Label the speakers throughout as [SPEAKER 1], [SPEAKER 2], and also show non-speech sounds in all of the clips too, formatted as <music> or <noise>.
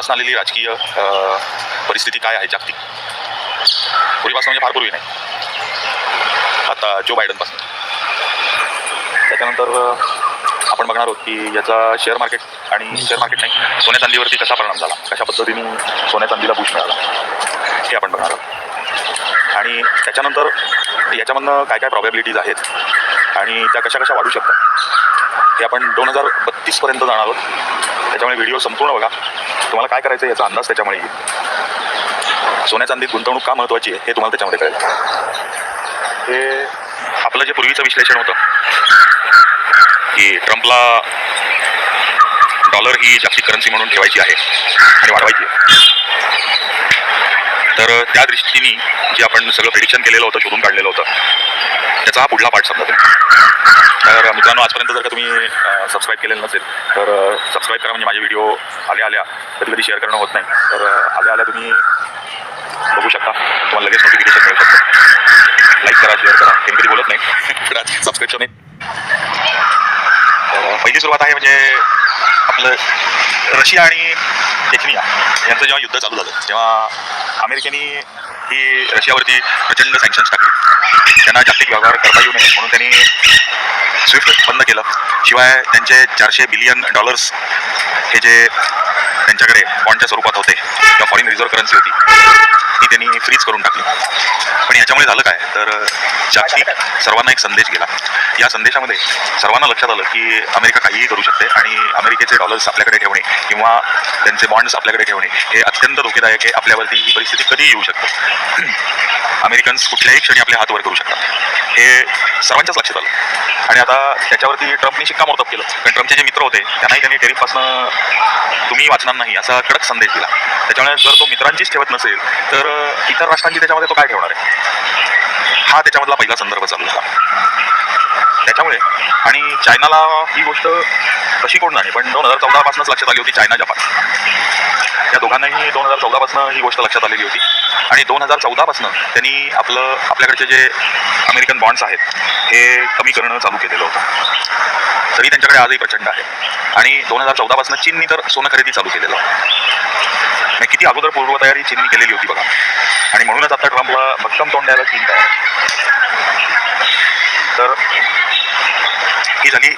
[SPEAKER 1] पूर्वीपासून आलेली राजकीय परिस्थिती काय आहे जागतिक? पूर्वीपासून म्हणजे फार पूर्वी नाही. आता जो बायडनपासून त्याच्यानंतर आपण बघणार आहोत की याचा शेअर मार्केट आणि शेअर मार्केट नाही सोन्या चांदीवरती कसा परिणाम झाला? कशा पद्धतीने सोन्या चांदीला बूस्ट मिळाला? हे आपण बघणार आहोत. आणि त्याच्यानंतर याच्यामधनं काय काय प्रॉबॅबिलिटीज आहेत? आणि त्या कशा कशा वाढू शकतात? हे आपण दोन हजार बत्तीसपर्यंत जाणार आहोत. त्याच्यामुळे व्हिडिओ संपूर्ण बघा. तुम्हाला काय करायचं याचा अंदाज त्याच्यामुळे. येईल सोन्या चांदीत गुंतवणूक का महत्त्वाची आहे हे तुम्हाला त्याच्यामध्ये कळेल. हे आपलं जे पूर्वीचं विश्लेषण होतं की ट्रम्पला डॉलर ही जागतिक करन्सी म्हणून ठेवायची आहे आणि वाढवायची आहे. तर त्या दृष्टीने जे आपण सगळं प्रिडिक्शन केलेलं होतं शोधून काढलेलं होतं त्याचा हा पुढला पार्ट समजा तुम्ही. तर मित्रांनो आजपर्यंत जर का तुम्ही सबस्क्राईब केलेलं नसेल तर सबस्क्राईब करा. म्हणजे माझे व्हिडिओ आल्या आल्या कधी कधी शेअर करणं होत नाही. तर आल्या आल्या तुम्ही बघू शकता. तुम्हाला लगेच नोटिफिकेशन मिळू शकतं. लाईक करा शेअर करा. कधी कधी बोलत नाही. <laughs> सबस्क्रिप्शन तर पहिली सुरुवात आहे म्हणजे आपलं रशिया आणि चेचनिया यांचं जेव्हा युद्ध चालू झालं तेव्हा अमेरिकेने ही रशियावरती प्रचंड सँक्शन्स टाकली. त्यांना जागतिक व्यवहार करता येऊ नये म्हणून त्यांनी स्विफ्ट बंद केलं. शिवाय त्यांचे चारशे बिलियन डॉलर्स हे जे त्यांच्याकडे बॉन्डच्या स्वरूपात होते. किंवा फॉरेन रिझर्व्ह करन्सी होती. ती त्यांनी फ्रीज करून टाकली. पण याच्यामुळे झालं काय? तर जागतिक सर्वांना एक संदेश गेला. या संदेशामध्ये सर्वांना लक्षात आलं की अमेरिका काहीही करू शकते आणि अमेरिकेचे डॉलर्स आपल्याकडे ठेवणे किंवा त्यांचे बॉन्ड्स आपल्याकडे ठेवणे हे अत्यंत धोकेदायक आहे. आपल्यावरती ही परिस्थिती कधीही येऊ शकते. <clears throat> अमेरिकन्स कुठल्याही क्षणी आपले हात वर करू शकतात. हे सर्वांच्याच लक्षात आलं. आणि आता त्याच्यावरती ट्रम्पने शिक्कामोर्तब केलं. कारण ट्रम्पचे जे मित्र होते त्यांनाही त्यांनी टेरिफपासनं तुम्ही वाचणार नाही असा कडक संदेश दिला. त्याच्यामुळे जर तो मित्रांचीच ठेवत नसेल तर इतर राष्ट्रांची त्याच्यामध्ये तो काय ठेवणार आहे? हा त्याच्यामधला पहिला संदर्भ चालू होता त्याच्यामुळे आणि चायनाला ही गोष्ट कशी कोण नाही पण दोन हजार चौदापासूनच लक्षात आली होती चायना जपान या दोघांनाही दोन हजार चौदापासून ही गोष्ट लक्षात आलेली होती. आणि दोन हजार चौदापासून त्यांनी आपलं आपल्याकडचे जे अमेरिकन बॉन्ड्स आहेत हे कमी करणं चालू केलेलं होतं. तरी त्यांच्याकडे आजही प्रचंड आहे. आणि दोन हजार चौदापासून चीननी तर सोनं खरेदी चालू केलेलं आहे किती अगोदर पूर्वतयारी चीननी केलेली होती बघा. आणि म्हणूनच आता ट्रम्पला भक्कम तोंड द्यायला चीन तयार तर ही झाली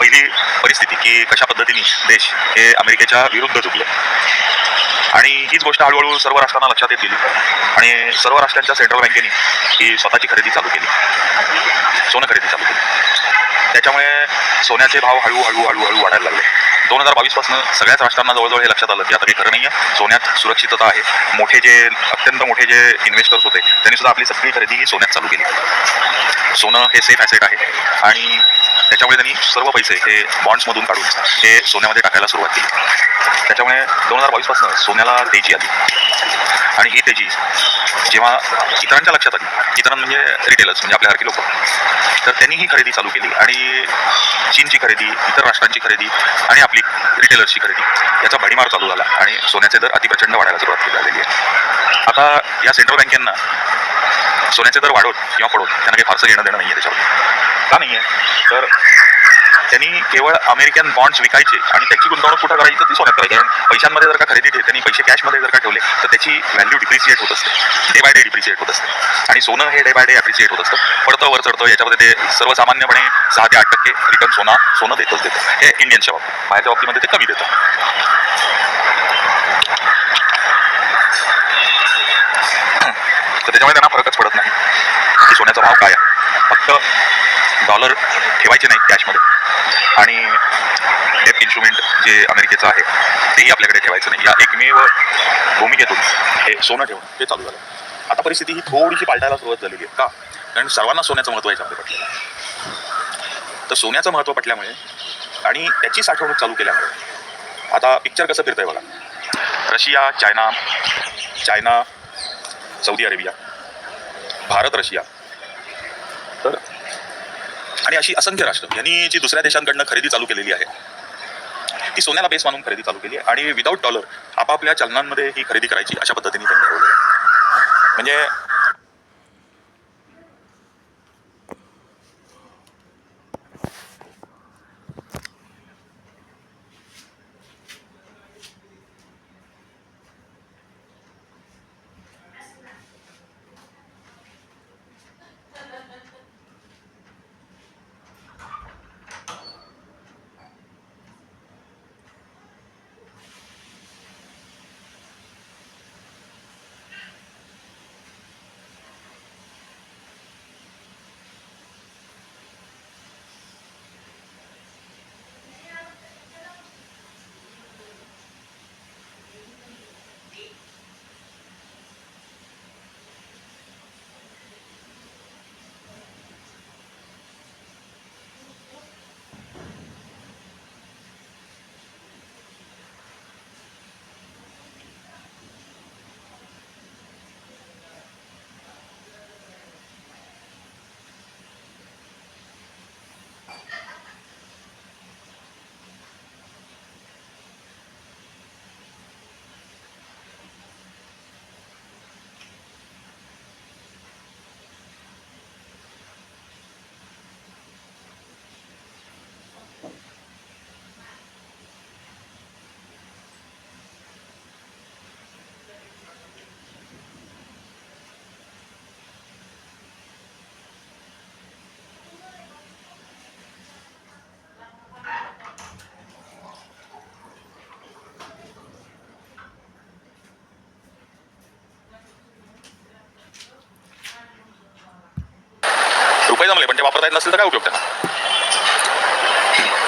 [SPEAKER 1] पहिली परिस्थिती की कशा पद्धतीने देश हे अमेरिकेच्या विरुद्ध झुकले आणि हीच गोष्ट हळूहळू सर्व राष्ट्रांना लक्षात येतील. आणि सर्व राष्ट्रांच्या सेंट्रल बँकेने ही स्वतःची खरेदी चालू केली. सोनं खरेदी चालू केली. त्याच्यामुळे सोन्याचे भाव हळूहळू हळूहळू वाढायला लागले. दोन हजार बावीसपासून सगळ्याच राष्ट्रांना जवळजवळ हे लक्षात आलं की आता काही खरं नाही आहे सोन्यात सुरक्षितता आहे. मोठे जे अत्यंत मोठे जे इन्व्हेस्टर्स होते त्यांनी सुद्धा आपली सगळी खरेदी ही सोन्यात चालू केली. सोनं हे सेफ ॲसेट आहे. आणि त्याच्यामुळे त्यांनी सर्व पैसे हे बॉन्ड्समधून काढून हे सोन्यामध्ये टाकायला सुरुवात केली. त्याच्यामुळे दोन हजार बावीसपासून सोन्याला तेजी आली. आणि ही तेजी जेव्हा इतरांच्या लक्षात आली इतरां म्हणजे रिटेलर्स म्हणजे आपल्यासारखी लोक तर त्यांनी ही खरेदी चालू केली. आणि चीनची खरेदी इतर राष्ट्रांची खरेदी आणि आपली रिटेलर्सची खरेदी याचा भडीमार चालू झाला आणि सोन्याचे दर अतिप्रचंड वाढायला सुरुवात झालेली आहे. आता या सेंट्रल बँकेंना सोन्याचे दर वाढवत किंवा पडवत त्यांना काही फारसं घेणं देणं नाही आहे त्याच्यावर का नाही आहे तर त्यांनी केवळ अमेरिकन बॉन्ड्स विकायचे आणि त्याची गुंतवणूक कुठं करायची तर ती सोन्यात करायची. कारण पैशांमध्ये जर का खरेदी ठेवली त्यांनी पैसे कॅशमध्ये जर का ठेवले तर त्याची व्हॅल्यू डिप्रिशिएट होत असते. डे बाय डे डिप्रिसिएट होत असते. आणि सोनं हे डे बाय डे अप्रिसिएट होत असतं. पडतं वर चढतं याच्यामध्ये ते सर्वसामान्यपणे सहा ते आठ टक्के रिटर्न सोना सोनं देतच देतं. हे इंडियनच्या बाबतीत. बाहेरच्या बाबतीमध्ये ते कमी देतं. तर त्याच्यामुळे त्यांना फरकच पडत नाही की सोन्याचा भाव काय आहे. फक्त डॉलर ठेवायचे नाही कॅशमध्ये. आणि डेप इन्स्ट्रुमेंट जे अमेरिकेचं आहे तेही आपल्याकडे ठेवायचं नाही. या एकमेव भूमिकेतून हे सोनं ठेवून ते चालू झालं. आता परिस्थिती ही थोडीशी पालटायला सुरुवात झालेली आहे का? कारण सर्वांना सोन्याचं महत्त्व याच्यामध्ये पटलेलं आहे. तर सोन्याचं महत्त्व पटल्यामुळे आणि त्याची साठवणूक चालू केल्यामुळे आता पिक्चर कसं फिरतंय बघा. Russia China China Saudi Arabia Bharat Russia. तर आणि अशी असंख्य राष्ट्र यांनी जी दुसऱ्या देशांकडनं खरेदी चालू केलेली आहे ती सोन्याला बेस मानून खरेदी चालू केली आहे आणि विदाऊट डॉलर आपापल्या चलनांमध्ये ही खरेदी करायची अशा पद्धतीने त्यांनी ठरवलं आहे. म्हणजे रुपये जमले पण ते वापरता येत नसेल तर काय उपयोग त्यांना?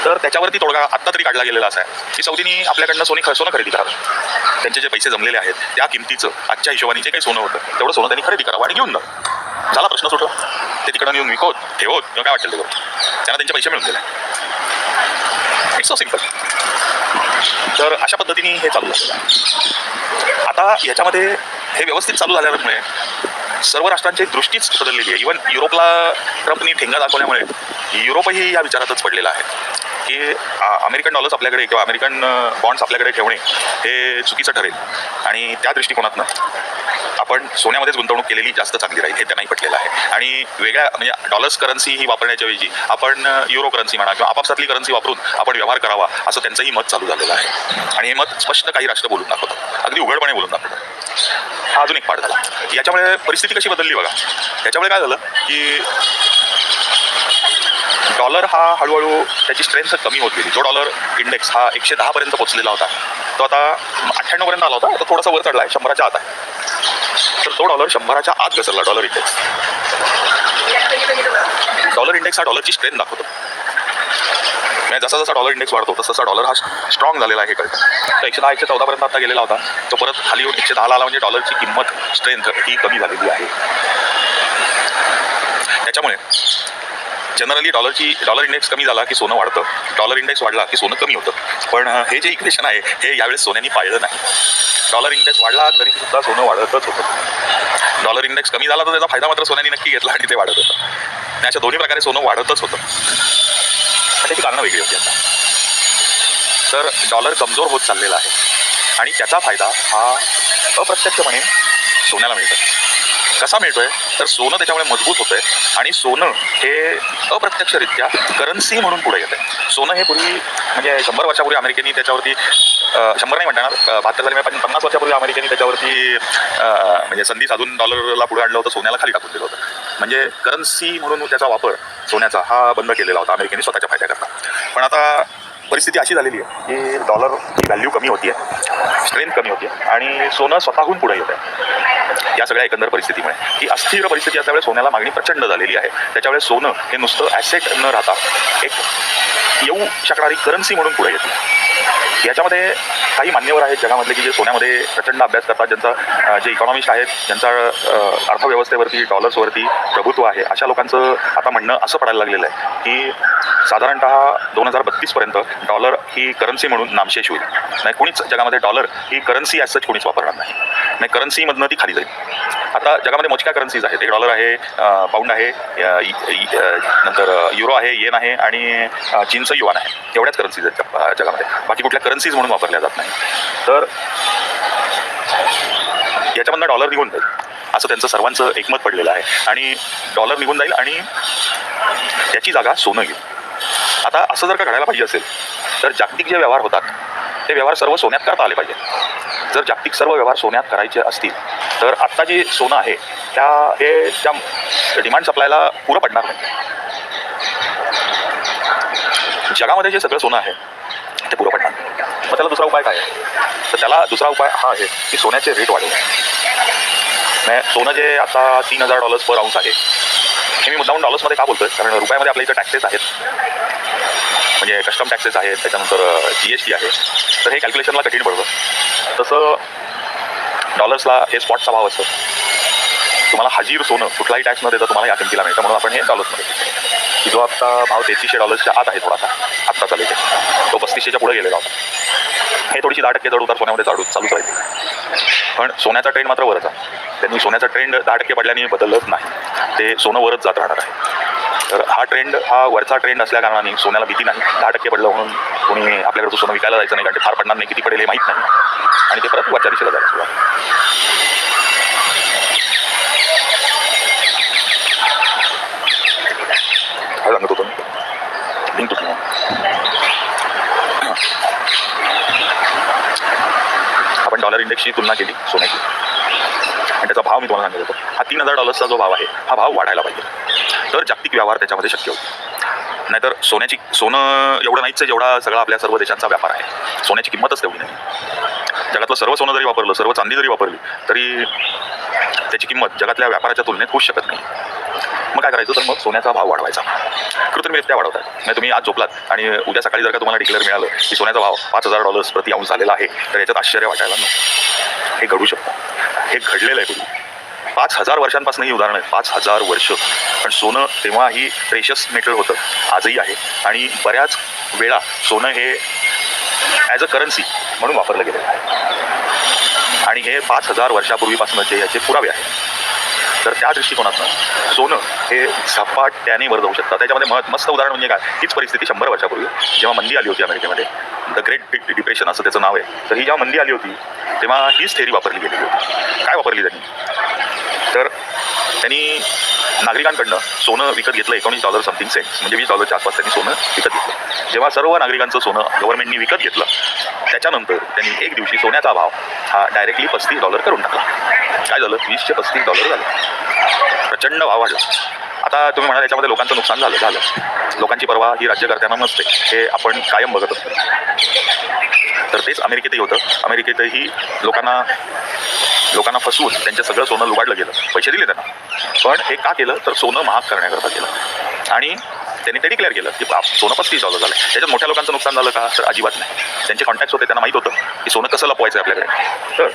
[SPEAKER 1] तर त्याच्यावरती तोडगा आत्ता तरी काढला गेलेला असा आहे. की सौदीनी आपल्याकडनं सोनी ख- सोनं खरेदी करावं. त्यांचे जे पैसे जमलेले आहेत त्या किमतीचं आजच्या हिशोबाने जे काही सोनं होतं तेवढं सोनं त्यांनी खरेदी करावं आणि घेऊन जा. झाला प्रश्न सुटला. ते तिकडं येऊन विकवत ठेवत किंवा काय वाटेल ते त्यांना त्यांचे पैसे मिळून गेले. इट्स सो सिंपल तर अशा पद्धतीने हे चालू झालेलं आहे. आता याच्यामध्ये हे व्यवस्थित चालू झाल्यामुळे सर्व राष्ट्रांची दृष्टीच बदललेली आहे. इवन युरोपला ट्रम्पनी ठेंगा दाखवल्यामुळे युरोपही या विचारातच पडलेला आहे. की अमेरिकन डॉलर्स आपल्याकडे किंवा अमेरिकन बॉन्ड्स आपल्याकडे ठेवणे हे चुकीचं ठरेल. आणि त्या दृष्टिकोनातनं आपण सोन्यामध्येच गुंतवणूक केलेली जास्त चांगली राहील हे त्यांनाही पटलेलं आहे. आणि वेगळ्या म्हणजे डॉलर्स करन्सी ही वापरण्याच्या ऐवजी आपण युरो करन्सी म्हणा किंवा आपापसातली करन्सी वापरून आपण व्यवहार करावा असं त्यांचंही मत चालू झालेलं आहे. आणि हे मत स्पष्ट काही राष्ट्र बोलून दाखवतात. अगदी उघडपणे बोलून दाखवतात. हा अजून एक पाठ झाला. याच्यामुळे परिस्थिती कशी बदलली बघा. याच्यामुळे काय झालं की डॉलर हा हळूहळू त्याची स्ट्रेंथ कमी होत गेली. जो डॉलर इंडेक्स हा एकशे दहापर्यंत पोहोचलेला होता तो आता अठ्ठ्याण्णवपर्यंत आला होता. तो थोडासा वर चढला आहे शंभराच्या आत आहे. तर तो डॉलर शंभराच्या आत घसरला डॉलर इंडेक्स डॉलर इंडेक्स हा डॉलरची स्ट्रेंथ दाखवतो. म्हणजे जसा जसा डॉलर इंडेक्स वाढतो तसा डॉलर हा स्ट्रॉंग झालेला आहे कळतं तर एकशे दहा एकशे चौदापर्यंत आता गेलेला होता. तो परत खाली येऊन एकशे दहाला आला म्हणजे डॉलरची किंमत स्ट्रेंथ ही कमी झालेली आहे. त्याच्यामुळे जनरली डॉलरची डॉलर इंडेक्स कमी झाला की सोनं वाढतं. डॉलर इंडेक्स वाढला की सोनं कमी होतं. पण हे जे इक्वेशन आहे हे यावेळेस सोन्याने पाळलं नाही. डॉलर इंडेक्स वाढला तरी सुद्धा सोनं वाढतच होतं. डॉलर इंडेक्स कमी झाला तर त्याचा फायदा मात्र सोन्याने नक्की घेतला आणि ते वाढत होतं. आणि अशा दोन्ही प्रकारे सोनं वाढतच होतं. त्याची कारणं वेगळी होती आता. तर डॉलर कमजोर होत चाललेला आहे. आणि त्याचा फायदा हा अप्रत्यक्षपणे सोन्याला मिळतो. कसा मिळतोय तर सोनं त्याच्यामुळे मजबूत होतंय आणि सोनं हे अप्रत्यक्षरित्या करन्सी म्हणून पुढे येतं सोनं हे पूर्वी म्हणजे शंभर वर्षापूर्वी अमेरिकेने त्याच्यावरती शंभर नाही म्हणणार बहात्तर झाले म्हणजे पण पन्नास वर्षापूर्वी अमेरिकेने त्याच्यावरती म्हणजे संधी साधून डॉलरला पुढे आणलं होतं सोन्याला खाली टाकून दिलं होतं. म्हणजे करन्सी म्हणून त्याचा वापर सोन्याचा हा बंद केलेला होता अमेरिकेने स्वतःच्या फायद्याकरता. पण आता परिस्थिती अशी झालेली आहे की डॉलरची व्हॅल्यू कमी होती आहे स्ट्रेंथ कमी होती आहे आणि सोनं स्वतःहून पुढे येत आहे या सगळ्या एकंदर परिस्थितीमुळे. ही अस्थिर परिस्थिती असल्यामुळे सोन्याला मागणी प्रचंड झालेली आहे. त्याच्यामुळे सोनं हे नुसतं ॲसेट न राहता एक येऊ शकणारी करन्सी म्हणून पुढे येते. याच्यामध्ये काही मान्यवर आहेत जगामधले की जे सोन्यामध्ये प्रचंड अभ्यास करतात ज्यांचा जे इकॉनॉमिस्ट आहेत ज्यांचा अर्थव्यवस्थेवरती डॉलर्सवरती प्रभुत्व आहे अशा लोकांचं आता म्हणणं असं पडायला लागलेलं आहे की साधारणतः दोन हजार बत्तीसपर्यंत डॉलर ही करन्सी म्हणून नामशेष होईल. नाही कोणीच जगामध्ये डॉलर ही करन्सी ॲज सच कोणीच वापरणार नाही. नाही करन्सीमधनं ती खाली जाईल. आता जगामध्ये मोजक्या करन्सीज आहेत. एक डॉलर आहे पाऊंड आहे इ- नंतर युरो आहे येन आहे आणि चीनचं युवान आहे. एवढ्याच करन्सीज आहेत जगामध्ये. बाकी कुठल्या करन्सीज म्हणून वापरल्या जात नाही. तर याच्यामधनं डॉलर निघून जाईल. असं त्यांचं सर्वांचं एकमत पडलेलं आहे. आणि डॉलर निघून जाईल आणि त्याची जागा सोनं घेईल आता असं जर का घडायला पाहिजे असेल तर जागतिक जे व्यवहार होतात ते व्यवहार सर्व सोन्यात करता आले पाहिजे जर जागतिक सर्व व्यवहार सोन्यात करायचे असतील तर आत्ता जे सोनं आहे त्या हे त्या डिमांड सप्लायला पुरं पडणार नाही. जगामध्ये जे सगळं सोनं आहे ते पुरं पडणार नाही. मग त्याला दुसरा उपाय काय आहे? तर त्याला दुसरा उपाय हा आहे की सोन्याचे रेट वाढवणे म्हणजे सोनं जे आता तीन हजार डॉलर्स पर आउन्स आहे हे मी मुद्दाम डॉलर्समध्ये का बोलतोय? कारण रुपयामध्ये आपल्या इथं टॅक्सेस आहेत. म्हणजे कस्टम टॅक्सेस आहेत त्याच्यानंतर जी एस टी आहे. तर हे कॅल्क्युलेशनला कठीण पडतं. तसं डॉलर्सला हे स्पॉटचा भाव असतो. तुम्हाला हजीर सोनं कुठलाही टॅक्स न देता तुम्हाला या किमतीला मिळतं म्हणून आपण हे डॉलर्समध्ये की जो आता भाव तेहतीसशे डॉलर्सच्या आत आहे थोडासा आत्ता चालू आहे. तो पस्तीसशेच्या पुढे गेलेला होता. हे थोडीशी दहा टक्के चढ उतार सोन्यामध्ये चालू चालूच राहील. पण सोन्याचा ट्रेंड मात्र वरच. आहे त्यांनी सोन्याचा ट्रेंड दहा टक्के पडल्याने बदलत नाही. ते सोनं वरच जात राहणार आहे. तर हा ट्रेंड हा वरचा ट्रेंड असल्या कारणाने सोन्याला भीती नाही. दहा टक्के पडलं म्हणून कोणी आपल्याकडे सोनं विकायला जायचं नाही कारण ते फार पडणार नाही किती पडेल हे माहीत नाही. आणि ते परत वरच्या दिशेला जायला सुरुवात. काय सांगत होतो मी? लिंक तुटली आपण डॉलर इंडेक्सची तुलना केली सोन्याची. आणि त्याचा भाव मी तुम्हाला सांगत होतो. हा तीन हजार डॉलर्सचा जो भाव आहे हा भाव वाढायला पाहिजे. तर जागतिक व्यवहार त्याच्यामध्ये शक्य होईल. नाहीतर सोन्याची सोनं एवढं नाहीच जेवढा सगळा आपल्या सर्व देशांचा व्यापार आहे. सोन्याची किंमतच तेवढी नाही. जगातलं सर्व सोनं जरी वापरलं सर्व चांदी जरी वापरली तरी त्याची किंमत जगातल्या व्यापाराच्या तुलनेत होऊ शकत मग काय करायचं? तर मग सोन्याचा भाव वाढवायचा. कृत्रिमरित्या वाढवतात. नाही तुम्ही आज झोपलात आणि उद्या सकाळी जर का तुम्हाला डिक्लेअर मिळालं की सोन्याचा भाव पाच हजार डॉलर्स प्रति अंश झालेला आहे तर याच्यात आश्चर्य वाटायला नको. हे घडू शकतं. हे घडलेलं आहे पूर्वी. पाच हजार वर्षांपासून ही उदाहरणं आहे. पाच हजार वर्ष. पण सोनं तेव्हाही प्रेशस मेटल होतं. आजही आहे. आणि बऱ्याच वेळा सोनं हे ॲज अ करन्सी म्हणून वापरलं गेलेलं आहे. आणि हे पाच हजार वर्षापूर्वीपासूनचे याचे पुरावे आहेत. तर त्या दृष्टिकोनातून सोनं हे झपाट्याने वर जाऊ शकतं. त्याच्यामध्ये मत मस्त उदाहरण म्हणजे काय? हीच परिस्थिती शंभर वर्षापूर्वी जेव्हा मंदी आली होती अमेरिकेमध्ये द ग्रेट डिप्रेशन असं त्याचं नाव आहे. तर ही जेव्हा मंदी आली होती तेव्हा हीच थेरी वापरली गेलेली होती. काय वापरली त्यांनी? तर त्यांनी नागरिकांकडनं सोनं विकत घेतलं एकोणीस डॉलर समथिंग सेंट्स म्हणजे वीस डॉलरच्या आसपास त्यांनी सोनं विकत घेतलं. जेव्हा सर्व नागरिकांचं सोनं गव्हर्नमेंटनी विकत घेतलं त्याच्यानंतर त्यांनी एक दिवशी सोन्याचा भाव हा डायरेक्टली पस्तीस डॉलर करून टाकला. काय झालं? वीसशे पस्तीस डॉलर झालं. प्रचंड भाव वाढला. आता तुम्ही म्हणाल याच्यामध्ये लोकांचं नुकसान झालं झालं. लोकांची पर्वा ही राज्यकर्त्यांना नसते. हे आपण कायम बघत असतो. तर तेच अमेरिकेतही होतं. अमेरिकेतही लोकांना लोकांना फसवून त्यांचं सगळं सोनं लुबाडलं गेलं. पैसे दिले त्यांना. पण हे का केलं? तर सोनं महाग करण्याकरता केलं. आणि त्यांनी ते डिक्लेअर केलं की सोनं पस्तीस डॉलर झालं त्याच्यात मोठ्या लोकांचं नुकसान झालं का? तर अजिबात नाही. त्यांचे कॉन्टॅक्ट होते त्यांना माहीत होतं की सोनं कसं लपवायचं आहे आपल्याकडे. तर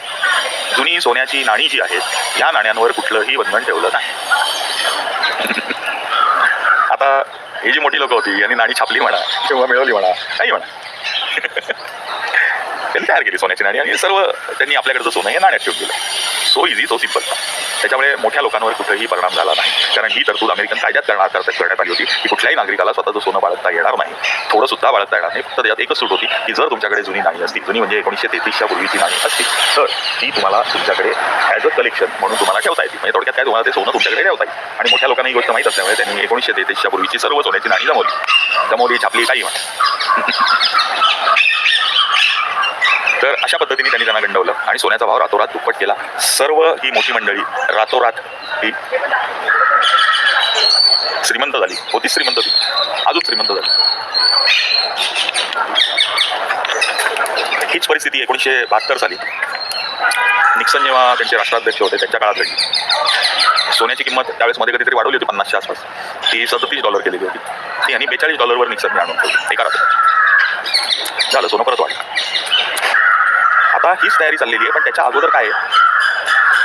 [SPEAKER 1] जुनी सोन्याची नाणी जी आहेत या नाण्यांवर कुठलंही बंधन ठेवलं नाही. <laughs> आता ही जी मोठी लोक होती यांनी नाणी छापली म्हणा किंवा मिळवली म्हणा काही म्हणा. <laughs> त्यांनी तयार केली सोन्याची नाणी आणि सर्व त्यांनी आपल्याकडचं सोनं हे नाण्यात ठेवून दिलं. सो इझी सो सिंपल त्याच्यामुळे मोठ्या लोकांवर कुठेही परिणाम झाला नाही. कारण ही तरतूद अमेरिकन कायद्यात करणार करता- करण्यात आली होती. की कुठल्याही नागरिकाला स्वतःचं सोनं बाळगता येणार नाही. थोडं सुद्धा बाळगता येणार नाही. फक्त त्यात एकच सूट होती की जर तुमच्याकडे जुनी नाणी असतील जुनी म्हणजे एकोणीसशे तेहतीसच्या पूर्वीची नाणी असतील तर ती तुम्हाला तुमच्याकडे ॲज अ कलेक्शन म्हणून तुम्हाला ठेवता येतील. म्हणजे थोडक्यात काय तुम्हाला ते सोनं तुमच्याकडे ठेवता येईल. आणि मोठ्या लोकांना ही गोष्ट माहीत असल्यामुळे त्यांनी एकोणीसशे तेहतीसच्या पूर्वीची सर्व सोन्याची नाणी जमवली जमवली छापली काही म्हणा. तर अशा पद्धतीने त्यांनी त्यांना गंडवलं आणि सोन्याचा भाव रातोरात दुप्पट केला. सर्व ही मोठी मंडळी रातोरात ही श्रीमंत झाली. होती श्रीमंत ती. अजून श्रीमंत झाली. हीच परिस्थिती एकोणीसशे बहात्तर साली निक्सन जेव्हा त्यांचे राष्ट्राध्यक्ष होते त्यांच्या काळात घडली. सोन्याची किंमत त्यावेळेस मध्ये कधीतरी वाढवली होती पन्नासच्या आसपास. ती सदतीस डॉलर केलेली होती. ती आणि बेचाळीस डॉलरवर निक्सनने आणून ठेवली. एका रात्री झालं सोनं परत वाढलं. आता हीच तयारी चाललेली आहे पण त्याच्या अगोदर काय आहे?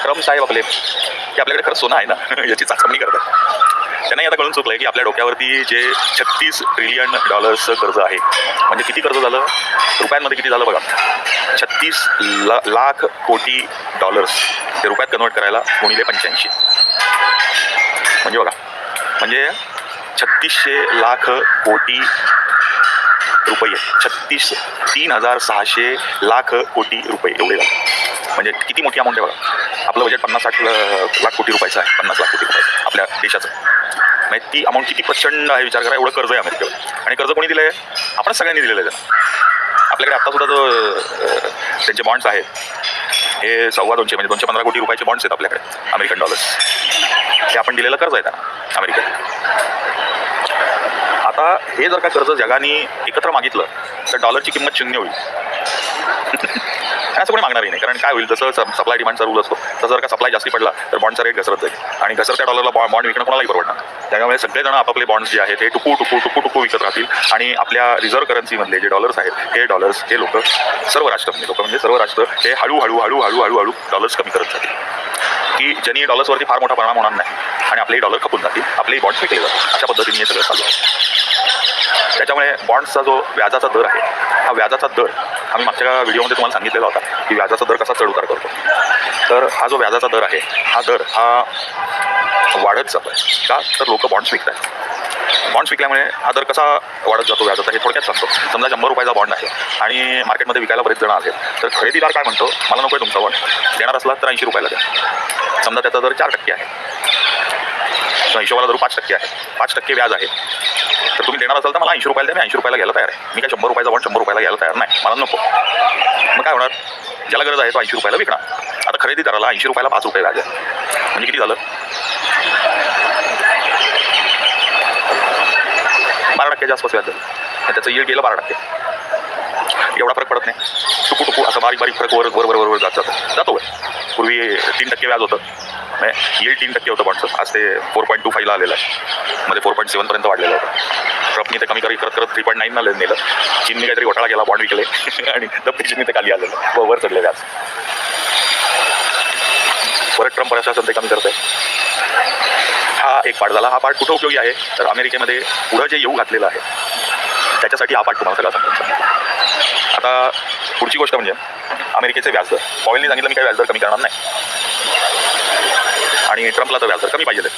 [SPEAKER 1] क्रम साहेब आपले की आपल्याकडे खरं सोनं आहे ना <laughs> याची चाचपणी करतात. त्यांनाही आता कळून चुकलं आहे की आपल्या डोक्यावरती जे छत्तीस ट्रिलियन डॉलर्सचं कर्ज आहे म्हणजे किती कर्ज झालं? रुपयांमध्ये किती झालं बघा. छत्तीस ला लाख कोटी डॉलर्स ते रुपयात कन्वर्ट करायला गुणिले पंच्याऐंशी. म्हणजे बघा म्हणजे छत्तीसशे लाख कोटी रुपये. छत्तीस तीन हजार सहाशे लाख कोटी रुपये एवढे झाले. म्हणजे किती मोठी अमाऊंट आहे बघा. आपलं बजेट पन्नास साठ ल- लाख कोटी रुपयाचं आहे. पन्नास लाख कोटी रुपयाचं आपल्या देशाचं. म्हणजे ती अमाऊंट किती प्रचंड आहे विचार करा. एवढं कर्ज आहे अमेरिकेवर आणि कर्ज कोणी दिलं आहे आपण सगळ्यांनी दिलेलं आहे आपल्याकडे आत्तासुद्धा जो त्यांचे बॉन्ड्स आहेत हे सव्वा दोनशे म्हणजे दोनशे पंधरा कोटी रुपयाचे बॉन्ड्स आहेत आपल्याकडे अमेरिकन डॉलर्स हे आपण दिलेलं कर्ज आहे त्यांना अमेरिकेत आता हे जर का कर्ज जगाने एकत्र मागितलं तर डॉलरची किंमत शून्य होईल. असं कोणी मागणारही नाही कारण काय होईल जसं सप्लाय डिमांडचा रूल असतो तसं जर का सप्लाय जास्ती पडला तर बॉन्डचा रेट घसरत जाईल. आणि घसरत्या डॉलरला बॉ बॉन्ड विकणं कोणालाही परवडणार त्यामुळे सगळेजण आपापले बॉन्ड्स जे आहेत हे टुकू टुकू टुकू टुकू विकत राहतील. आणि आपल्या रिझर्व्ह करन्सीमधले जे डॉलर्स आहेत हे डॉलर्स हे लोक सर्व राष्ट्र म्हणजे लोक म्हणजे सर्व राष्ट्र हे हळूहळू हळूहळू हळूहळू डॉलर्स कमी करत जातील. की ज्यांनी डॉलर्सवरती फार मोठा परिणाम होणार नाही आणि आपलेही डॉलर खपून जातील आपलेही बॉन्ड्स विकले जातील. अशा पद्धतीने हे सगळं चालू आहे. त्याच्यामुळे बॉन्ड्सचा जो व्याजाचा दर आहे हा व्याजाचा दर आम्ही मागच्या व्हिडिओमध्ये तुम्हाला सांगितलेला होता की व्याजाचा दर कसा चढ उतार करतो. तर हा जो व्याजाचा दर आहे हा दर हा वाढत जातो आहे का? तर लोक बॉन्ड्स विकत आहेत बॉन्ड्स विकल्यामुळे हा दर कसा वाढत जातो व्याजाचा हे थोडक्यात सांगतो. समजा शंभर रुपयाचा बॉन्ड आहे आणि मार्केटमध्ये विकायला बरेच जण आहेत तर खरेदीदार काय म्हणतो? मला नको आहे तुमचा बॉन्ड देणार असला तर ऐंशी रुपयाला द्या. समजा त्याचा दर चार टक्के आहे. हिशोबाला दर पाच टक्के आहे. पाच टक्के व्याज आहे. तर तुम्ही देणार असाल तर मला ऐंशी रुपयाला द्या मी ऐंशी रुपयाला घ्यायला तयार आहे. मी काय शंभर रुपयाचा वाट शंभर रुपयाला घ्यायला तयार नाही. मला नको. मग काय होणार? ज्याला गरज आहे तो ऐंशी रुपयाला विकणार. आता खरेदी करायला ऐंशी रुपयाला पाच रुपये व्याज आहे म्हणजे किती झालं? बारा टक्क्याच्या आसपास व्याज झालं आणि त्याचं yield गेलं बारा टक्के. एवढा फरक पडत नाही. टुकू टुकू असं बारीक बारीक फरक वर वर वर वर वर जात. जातो जातो पूर्वी तीन टक्के व्याज होतं. म्हणजे येईल तीन टक्के होतं बॉन्डचं आज ते फोर पॉईंट टू फाईव्हला आलेलं आहे. मध्ये फोर पॉईंट सेवनपर्यंत वाढलेलं होतं. ट्रम्पनी ते कमी करी करत करत थ्री पॉईंट नाईनला नेलं. चीनने काहीतरी घोटाळा केला बॉन्ड विकले. <laughs> आणि दप्तीचीने ते खाली आलेलं. व वर चढले व्याज परत ट्रम्प प्रशासन ते कमी करत आहे. हा एक पार्ट झाला. हा पार्ट कुठं उपयोगी आहे? तर अमेरिकेमध्ये पुढं जे येऊ घातलेलं आहे त्याच्यासाठी हा पाठ तुम्हाला सगळा सांगायचा आता पुढची गोष्ट म्हणजे अमेरिकेचे व्याजदर. पॉवेलनी सांगितलं मी काही व्याजदर कमी करणार नाही. आणि ट्रम्पला तर व्याजदर कमी पाहिजे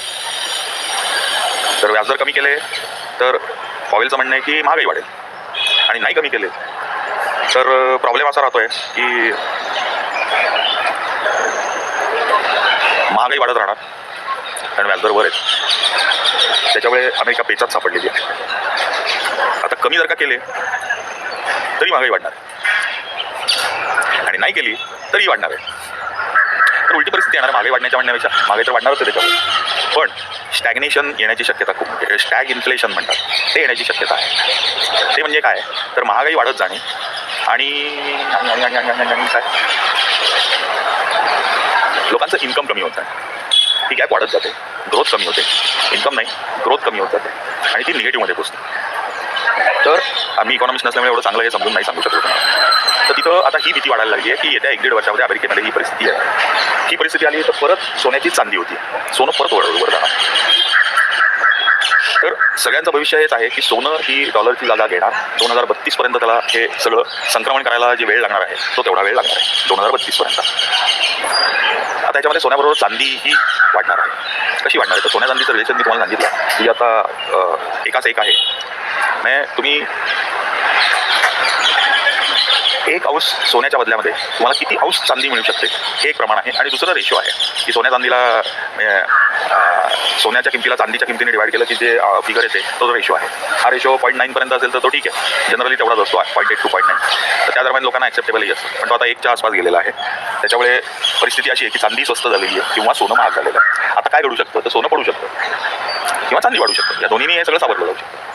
[SPEAKER 1] तर व्याजदर कमी केले तर पॉवेलचं म्हणणं आहे की महागाई वाढेल. आणि नाही कमी केले तर प्रॉब्लेम असा राहतोय की महागाई वाढत राहणार कारण व्याजदर वर आहेत त्याच्यामुळे अमेरिका पेचात सापडलेली आहे. आता कमी जर का केले तरी महागाई वाढणार. आणि नाही केली तरी वाढणार आहे. तर उलटी परिस्थिती येणार महागाई वाढण्याच्या म्हणण्यापेक्षा. महागाई तर वाढणारच आहे त्याच्यावर. पण स्टॅग्नेशन येण्याची शक्यता खूप मोठी स्टॅग इन्फ्लेशन म्हणतात. ते येण्याची शक्यता आहे. ते म्हणजे काय? तर महागाई वाढत जाणे. आणि आणि काय लोकांचं इन्कम कमी होत आहे ती गॅप वाढत जाते. ग्रोथ कमी होते. इन्कम नाही ग्रोथ कमी होत जाते. आणि ती निगेटिव्हमध्ये पोचते. तर आम्ही इकॉनॉमिस्ट नसल्यामुळे एवढं चांगलं हे समजून नाही सांगू शकतो तर तिथं आता ही भीती वाढायला लागली आहे की येत्या एक दीड वर्षामध्ये अमेरिकेमध्ये ही परिस्थिती आहे. ही परिस्थिती आली तर परत सोन्याची चांदी होती. सोनं परत वर वर जाणार. तर सगळ्यांचं भविष्य हेच आहे की सोनं ही डॉलरची जागा घेणार. दोन हजार बत्तीसपर्यंत त्याला हे सगळं संक्रमण करायला जे वेळ लागणार आहे तो तेवढा वेळ लागणार आहे. दोन हजार बत्तीसपर्यंत आता याच्यामध्ये सोन्याबरोबर चांदी ही वाढणार आहे. कशी वाढणार आहे? तर सोन्या चांदीचं रिलेशन मी तुम्हाला सांगितलं. की आता एकाच एक आहे. म्हणजे तुम्ही एक औस सोन्याच्या बदल्यामध्ये तुम्हाला किती औस चांदी मिळू शकते? हे एक प्रमाण आहे. आणि दुसरं रेशो आहे की सोन्या चांदीला सोन्याच्या किमतीला चांदीच्या किमतीने डिवाईड केलं की जे फिगर येते तो जो रेशो आहे. हा रेशो पॉईंट नाईनपर्यंत असेल तर तो ठीक आहे. जनरली तेवढाच असतो point eight two point nine तर त्या दरम्यान लोकांना ॲक्सेप्टेबलही असतो. पण तो आता एकच्या आसपास गेलेला आहे. त्याच्यामुळे परिस्थिती अशी आहे की चांदी स्वस्त झालेली आहे किंवा सोनं महाग झालेलं आहे. आता काय घडू शकतं? तर सोनं पडू शकतं. किंवा चांदी वाढू शकतं. या दोन्हीने हे सगळं सावरलं जाऊ शकतं.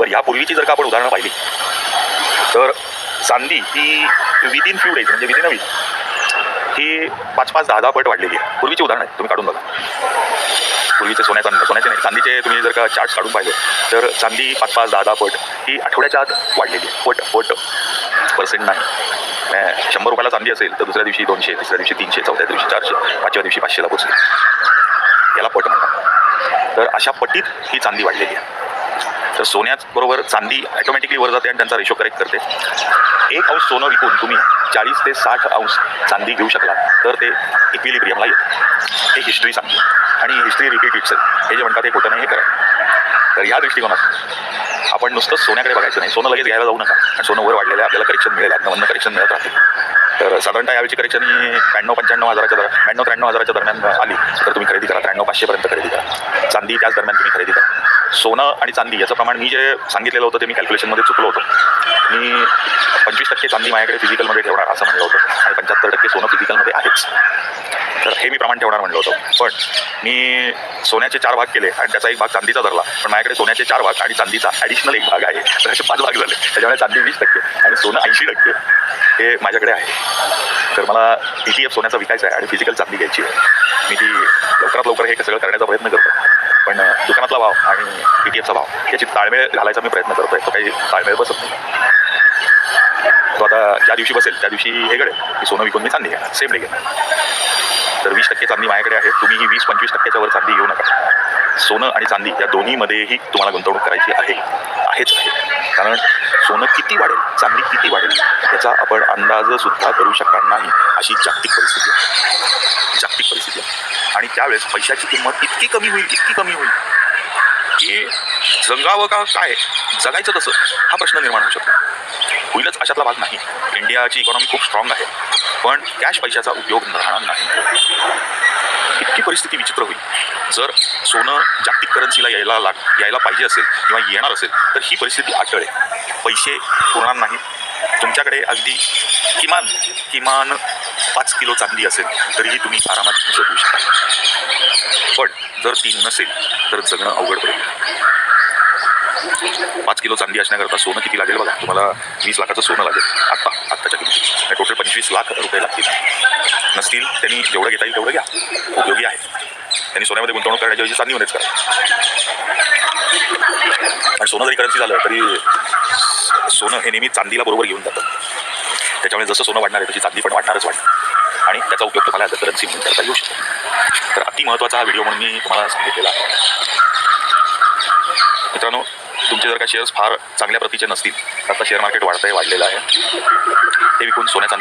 [SPEAKER 1] बरं यापूर्वीची जर का आपण उदाहरणं पाहिली तर चांदी ही विदिन फ्यू डेज म्हणजे विदिन अ वीक ही पाच पाच दहा दहा पट वाढलेली आहे. पूर्वीची उदाहरण आहे तुम्ही काढून बघा. पूर्वीचे सोन्या सोन्याचे नाही चांदीचे तुम्ही जर का चार्ट काढून पाहिले तर चांदी पाच पाच दहा दहा पट ही आठवड्याच्या आत वाढलेली आहे. पट पट पर्सेंट नाही. शंभर रुपयाला चांदी असेल तर दुसऱ्या दिवशी दोनशे तिसऱ्या दिवशी तीनशे चौथ्या दिवशी चारशे पाचव्या दिवशी पाचशेला पोचली याला पट म्हणतात. तर अशा पटीत ही चांदी वाढलेली आहे. तर सोन्याबरोबर चांदी ॲटोमॅटिकली वर जाते आणि त्यांचा रेशो करेक्ट करते. एक अंश सोनं विकून तुम्ही चाळीस ते साठ अंश चांदी घेऊ शकला तर ते इक्विलिब्रियमला येतं. हे हिस्ट्री सांगते. आणि हिस्ट्री रिपीट इट्स हे जे म्हणतात हे खोटं नाही हे करा तर या दृष्टिकोनात आपण नुसतं सोन्याकडे बघायचं नाही. सोनं लगेच घ्यायला जाऊ नका. आणि सोनं वर वाढलेलं आपल्याला करेक्शन मिळेल आत्मवन्न करेक्शन मिळत राहते. तर साधारणतः यावेळी करेक्शन ही ब्याण्णव पंच्याण्णव हजाराच्या दर ब्याण्णव त्र्याण्णव हजाराच्या दरम्यान आली. तर तुम्ही खरेदी करा. त्र्याण्णव पाचशेपर्यंत खरेदी करा. चांदी त्याच दरम्यान तुम्ही खरेदी करा. सोनं आणि चांदी याचं प्रमाण मी जे सांगितलेलं होतं ते मी कॅल्क्युलेशनमध्ये चुकलो होतो. मी पंचवीस टक्के चांदी माझ्याकडे फिजिकलमध्ये ठेवणार असं म्हणलं होतं आणि पंच्याहत्तर टक्के सोनं फिजिकलमध्ये आहेच. तर हे मी प्रमाण ठेवणार म्हणलं होतं. पण मी सोन्याचे चार भाग केले आणि त्याचा एक भाग चांदीचा धरला. पण माझ्याकडे सोन्याचे चार भाग आणि चांदीचा ॲडिशनल एक भाग आहे. तर असे पाच भाग झाले. त्याच्यामुळे चांदी वीस टक्के आणि सोनं ऐंशी टक्के हे माझ्याकडे आहे. तर मला ई टी एफ सोन्याचा विकायचा आहे आणि फिजिकल चांदी घ्यायची आहे. मी ती लवकरात लवकर हे सगळं करण्याचा प्रयत्न करतो. पण दुकानातला भाव आणि पी टी एफचा भाव याची ताळमेळ घालायचा मी प्रयत्न करतो आहे तो काही ताळमेळ बसत नाही. तो आता ज्या दिवशी बसेल त्या दिवशी हे घडेल. की सोनं विकून मी चांदी घेणार. सेम घ्या तर वीस टक्के चांदी माझ्याकडे आहे. तुम्ही ही वीस पंचवीस टक्क्याच्या वर चांदी घेऊ नका. सोनं आणि चांदी या दोन्हीमध्येही तुम्हाला गुंतवणूक करायची आहे. आहेच आहे. कारण सोनं किती वाढेल चांदी किती वाढेल याचा आपण अंदाजसुद्धा करू शकणार नाही अशी जागतिक परिस्थिती आहे. जागतिक परिस्थिती आहे. आणि त्यावेळेस पैशाची किंमत इतकी कमी होईल इतकी कमी होईल की जगावं का काय जगायचं कसं हा प्रश्न निर्माण होऊ शकतो. होईलच अशातला भाग नाही. इंडियाची इकॉनॉमी खूप स्ट्रॉंग आहे पण कॅश पैशाचा उपयोग राहणार नाही. इतकी परिस्थिती विचित्र होईल. जर सोनं जागतिक करन्सीला यायला लाग यायला पाहिजे असेल किंवा येणार असेल तर ही परिस्थिती अटळ पैसे पुरणार नाही. तुमच्याकडे अगदी किमान किमान पाच किलो चांदी असेल तरीही तुम्ही आरामात जगू शकता. पण जर ती नसेल तर जगणं अवघड पडेल. पाच किलो चांदी असण्याकरता सोनं किती लागेल बघा? तुम्हाला वीस लाखाचं सोनं लागेल. आत्ता आत्ताच्या किमती टोटल पंचवीस लाख रुपये लागतील. नसतील त्यांनी जेवढं घेता येईल तेवढं घ्या. उपयोगी आहे. त्यांनी सोन्यामध्ये गुंतवणूक करण्याच्या ऐवजी चांदीमध्येच करा. आणि सोनं जरी करन्सी झालं तरी सोनं हे नेहमी चांदीला बरोबर घेऊन जातं. त्याच्यामुळे जसं सोनं वाढणार आहे तशी चांदी पण वाढणारच वाढणार. आणि त्याचा उपयोग तुम्हाला ॲज अ करन्सी म्हणून करता येऊ शकतो. तर अति महत्त्वाचा हा व्हिडिओ म्हणून मी तुम्हाला सांगितलेला आहे. मित्रांनो तुमचे जर का शेअर्स फार चांगल्या प्रतीचे नसतील तर आता शेअर मार्केट वाढतंय वाढलेलं आहे. ते विकून सोन्या